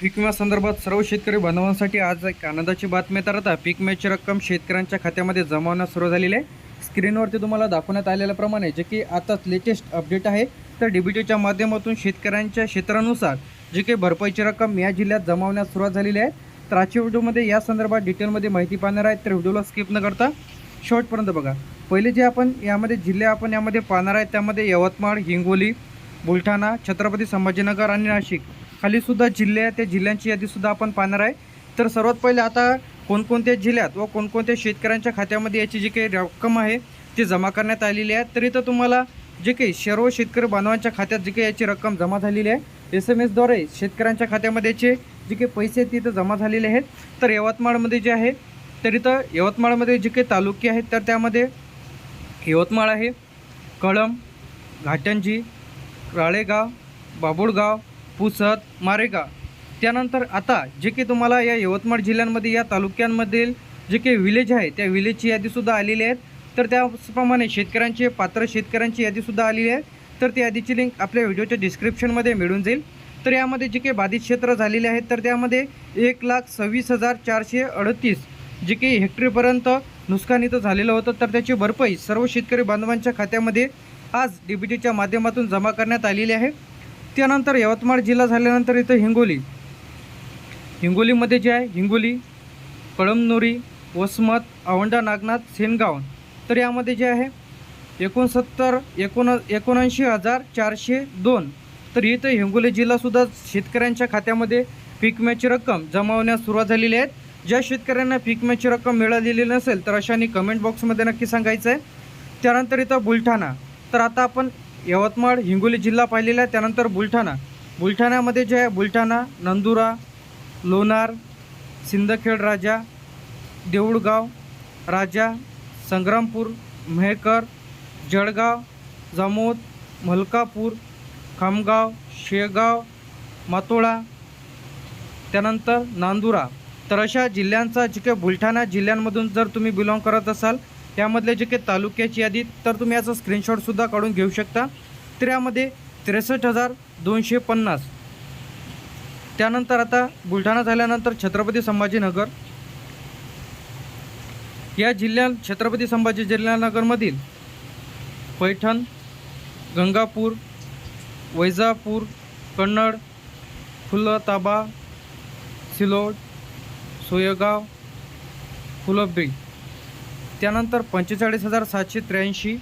पीक विम्यासंदर्भात सर्व शेतकरी बांधवांसाठी आज एक आनंदाची बातमी तर आता पीक विम्याची रक्कम शेतकऱ्यांच्या खात्यामध्ये जमा होण्यास सुरू झालेली आहे. स्क्रीनवरती तुम्हाला दाखवण्यात आलेल्याप्रमाणे जे की आताच लेटेस्ट अपडेट आहे तर डीबीटीच्या माध्यमातून शेतकऱ्यांच्या क्षेत्रानुसार जी काही भरपाईची रक्कम या जिल्ह्यात जमा होण्यास सुरुवात झालेली आहे. तर आजच्या व्हिडिओमध्ये या संदर्भात डिटेलमध्ये माहिती पाहणार आहे तर व्हिडिओला स्किप न करता शेवटपर्यंत बघा. पहिले जे आपण यामध्ये जिल्हे आपण यामध्ये पाहणार आहेत त्यामध्ये यवतमाळ हिंगोली बुलढाणा छत्रपती संभाजीनगर आणि नाशिक. खाली सुद्धा जिल्हे आहेत त्या जिल्ह्यांची यादीसुद्धा आपण पाहणार आहे. तर सर्वात पहिले आता कोणकोणत्या जिल्ह्यात व कोणकोणत्या शेतकऱ्यांच्या खात्यामध्ये याची जी काही रक्कम आहे ती जमा करण्यात आलेली आहे. तरी तर तुम्हाला जे काही सर्व शेतकरी बांधवांच्या खात्यात जी काही याची रक्कम जमा झालेली आहे एस एम एसद्वारे शेतकऱ्यांच्या खात्यामध्ये याचे जे काही पैसे आहेत तिथं जमा झालेले आहेत. तर यवतमाळमध्ये जे आहे तर इथं यवतमाळमध्ये जे काही तालुके आहेत तर त्यामध्ये यवतमाळ आहे कळम घाटंजी राळेगाव बाबुळगाव पुसद मारेगा त्यानंतर आता जे की तुम्हाला या यवतमाळ जिल्ह्यांमध्ये या तालुक्यांमधील जे काही विलेज आहे त्या विलेजची यादीसुद्धा आलेली आहेत. तर त्याप्रमाणे शेतकऱ्यांचे पात्र शेतकऱ्यांची यादीसुद्धा आलेली आहे. तर त्या यादीची लिंक आपल्या व्हिडिओच्या डिस्क्रिप्शनमध्ये मिळून जाईल. तर यामध्ये जे काही बाधित क्षेत्र झालेले आहेत तर त्यामध्ये एक लाख सव्वीस हजार चारशे अडतीस जे काही हेक्टरीपर्यंत नुकसान इथं झालेलं होतं. तर त्याची भरपाई सर्व शेतकरी बांधवांच्या खात्यामध्ये आज डी टीच्या माध्यमातून जमा करण्यात आलेली आहे. त्यानंतर यवतमाळ जिल्हा झाल्यानंतर इथं हिंगोली. हिंगोलीमध्ये जे आहे हिंगोली कळमनुरी वसमत औंढा नागनाथ सेनगाव तर यामध्ये जे आहे एकोणसत्तर एकोण एकोणऐंशी हजार चारशे दोन. तर इथं हिंगोली जिल्हासुद्धा शेतकऱ्यांच्या खात्यामध्ये पीक विम्याची रक्कम जमा होण्यास सुरुवात झालेली आहे. ज्या शेतकऱ्यांना पीक विम्याची रक्कम मिळालेली नसेल तर अशांनी कमेंट बॉक्समध्ये नक्की सांगायचं आहे त्यानंतर इथं बुलढाणा. तर आता आपण यवतमाळ हिंगोली जिल्हा पाहिलेला आहे. त्यानंतर बुलढाणा. बुलढाण्यामध्ये जे आहे बुलढाणा नंदुरा लोणार सिंदखेड राजा देऊळगाव राजा संग्रामपूर मेहकर जळगाव जामोद मलकापूर खामगाव शेगाव मातोळा त्यानंतर नांदुरा. तर अशा जिल्ह्यांचा जे काही बुलढाणा जिल्ह्यांमधून जर तुम्ही बिलॉंग करत असाल त्यामधले जे काही तालुक्याची यादी तर तुम्ही याचा स्क्रीनशॉटसुद्धा काढून घेऊ शकता. तर यामध्ये त्रेसष्ट हजार दोनशे पन्नास. त्यानंतर आता बुलढाणा झाल्यानंतर छत्रपती संभाजीनगर. या जिल्ह्यात छत्रपती संभाजी जिल्हानगरमधील पैठण गंगापूर वैजापूर कन्नड फुलताबा सिलोड सोयगाव फुलब्री. त्यानंतर पंचेचाळीस हजार सातशे त्र्याऐंशी.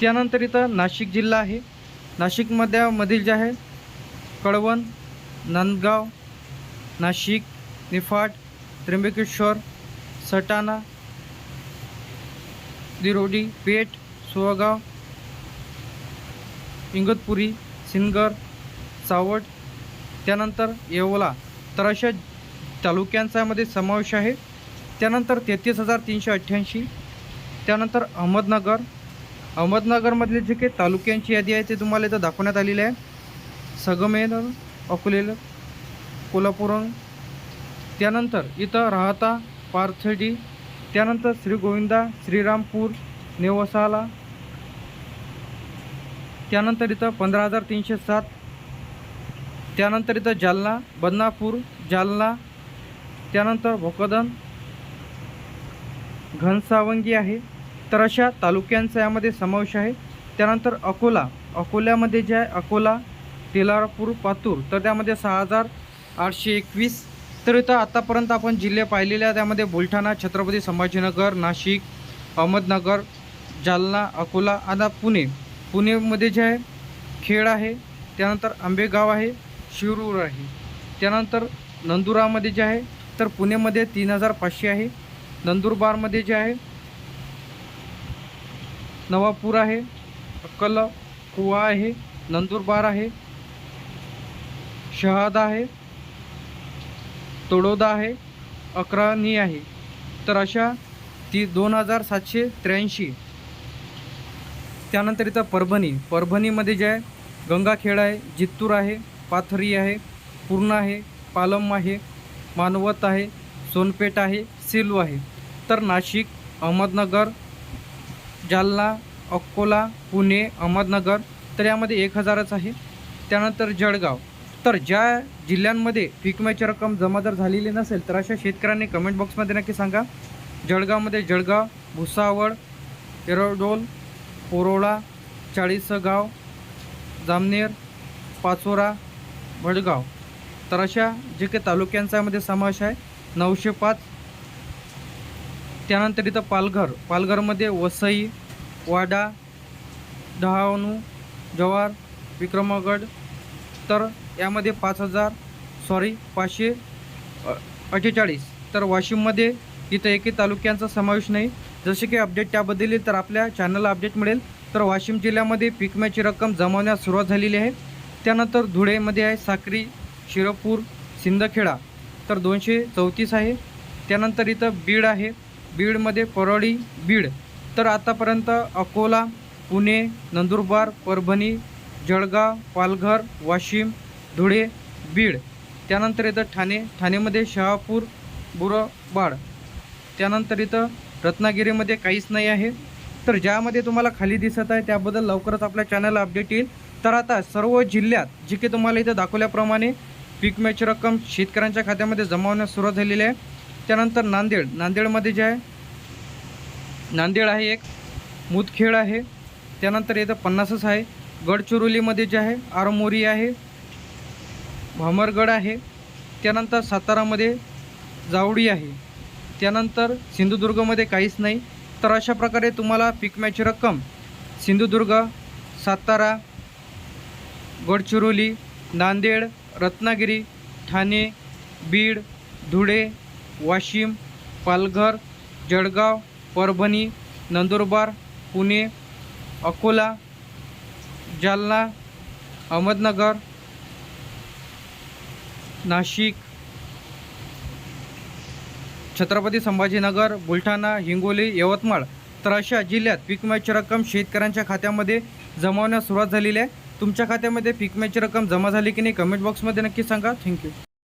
त्यानंतर इथं नाशिक जिल्हा आहे. नाशिकमध्ये मधील जे आहे कळवण नांदगाव नाशिक निफाड त्र्यंबकेश्वर सटाणा दिरोडी पेठ सुहागाव इंगतपुरी सिनगर सावट त्यानंतर येवला. तर अशा तालुक्यांचामध्ये समावेश आहे. त्यानंतर तेहतीस हजार तीनशे अठ्ठ्याऐंशी त्यानंतर अहमदनगर. अहमदनगरमधले जे काही तालुक्यांची यादी आहे ते तुम्हाला इथं दाखवण्यात आलेली आहे. सगमेनर अकोलेल कोल्हापूर त्यानंतर इथं राहता पारथडी. त्यानंतर श्रीगोविंदा श्रीरामपूर नेवसाला. त्यानंतर इथं पंधरा हजार तीनशे सात. त्यानंतर इथं जालना बदनापूर जालना. त्यानंतर भोकदन घनसावंगी आहे. तर अशा तालुक्यांचा यामध्ये समावेश आहे. त्यानंतर अकोला. अकोल्यामध्ये जे आहे अकोला तेलारपूर पातूर तर त्यामध्ये सहा हजार आठशे एकवीस. तर इथं आत्तापर्यंत आपण जिल्हे पाहिलेले त्यामध्ये बुलढाणा छत्रपती संभाजीनगर नाशिक अहमदनगर जालना अकोला आता पुणे. पुणेमध्ये जे आहे खेड आहे. त्यानंतर आंबेगाव आहे. शिरूर आहे. त्यानंतर नंदुरामध्ये जे आहे तर पुणेमध्ये तीन हजार पाचशे आहे. नंदुरबारमध्ये जे आहे नवापूर आहे अक्कल कुवा आहे नंदुरबार आहे शहादा आहे तोडोदा आहे अकराणी आहे. तर अशा ती दोन हजार सातशे त्र्याऐंशी. त्यानंतर इथं परभणी. परभणीमध्ये जे आहे गंगाखेड आहे जित्तूर आहे पाथरी आहे पूर्णा आहे पालम आहे मानवत आहे सोनपेठ आहे सेलू आहे. तर नाशिक अहमदनगर जालना अकोला पुणे अहमदनगर तर यामध्ये एक हजारच आहे. त्यानंतर जळगाव. तर ज्या जिल्ह्यांमध्ये पीक विम्याची रक्कम जमा जर झालेली नसेल तर अशा शेतकऱ्यांनी कमेंट बॉक्समध्ये नक्की सांगा. जळगावमध्ये जळगाव भुसावळ एरोडोल पोरोळा चाळीसगाव जामनेर पाचोरा भडगाव. तर अशा जे काही तालुक्यांचा यामध्ये समावेश आहे. नऊशे पाच त्यानंतर इथं पालघर. पालघरमध्ये वसई वाडा डहाणू जव्हार विक्रमगड तर यामध्ये पाच हजार सॉरी पाचशे अठ्ठेचाळीस. तर वाशिममध्ये इथं एकही तालुक्यांचा समावेश नाही. जसे की अपडेट त्याबद्दल येईल तर आपल्या चॅनलला अपडेट मिळेल. तर वाशिम जिल्ह्यामध्ये पिकम्याची रक्कम जमवण्यास सुरुवात झालेली आहे. त्यानंतर धुळेमध्ये आहे साक्री शिरपूर सिंदखेडा. तर दोनशे चौतीस आहे. त्यानंतर इथं बीड आहे. बीडमध्ये परळी बीड. तर आतापर्यंत अकोला पुणे नंदुरबार परभणी जळगाव पालघर वाशिम धुळे बीड. त्यानंतर इथं ठाणे ठाणेमध्ये शहापूर बुरबाड. त्यानंतर इथं रत्नागिरीमध्ये काहीच नाही आहे. तर ज्यामध्ये तुम्हाला खाली दिसत आहे त्याबद्दल लवकरच आपल्या चॅनलला अपडेट येईल. तर आता सर्व जिल्ह्यात जे की तुम्हाला इथं दाखवल्याप्रमाणे पीक विम्याची रक्कम शेतकऱ्यांच्या खात्यामध्ये जमा होण्यास सुरुवात झालेली आहे. त्यानंतर नांदेड. नांदेडमध्ये जे आहे नांदेड आहे एक मुदखेड आहे. त्यानंतर इथं पन्नासच आहे. गडचिरोलीमध्ये जे आहे आरमोरी आहे. भामरगड आहे. त्यानंतर सातारामध्ये जावडी आहे. त्यानंतर सिंधुदुर्गमध्ये काहीच नाही. तर अशा प्रकारे तुम्हाला पीक रक्कम सिंधुदुर्ग सातारा गडचिरोली नांदेड रत्नागिरी ठाणे बीड धुळे वाशिम पालघर जळगाव परभणी नंदुरबार पुणे अकोला जालना अहमदनगर नाशिक छत्रपती संभाजीनगर बुलढाणा हिंगोली यवतमाळ. तर अशा जिल्ह्यात पीक विम्याची रक्कम शेतकऱ्यांच्या खात्यामध्ये जमावण्यास सुरुवात झालेली आहे. तुमच्या खात्यामध्ये पीक विम्याची रक्कम जमा झाली की नाही कमेंट बॉक्समध्ये नक्की सांगा. थँक्यू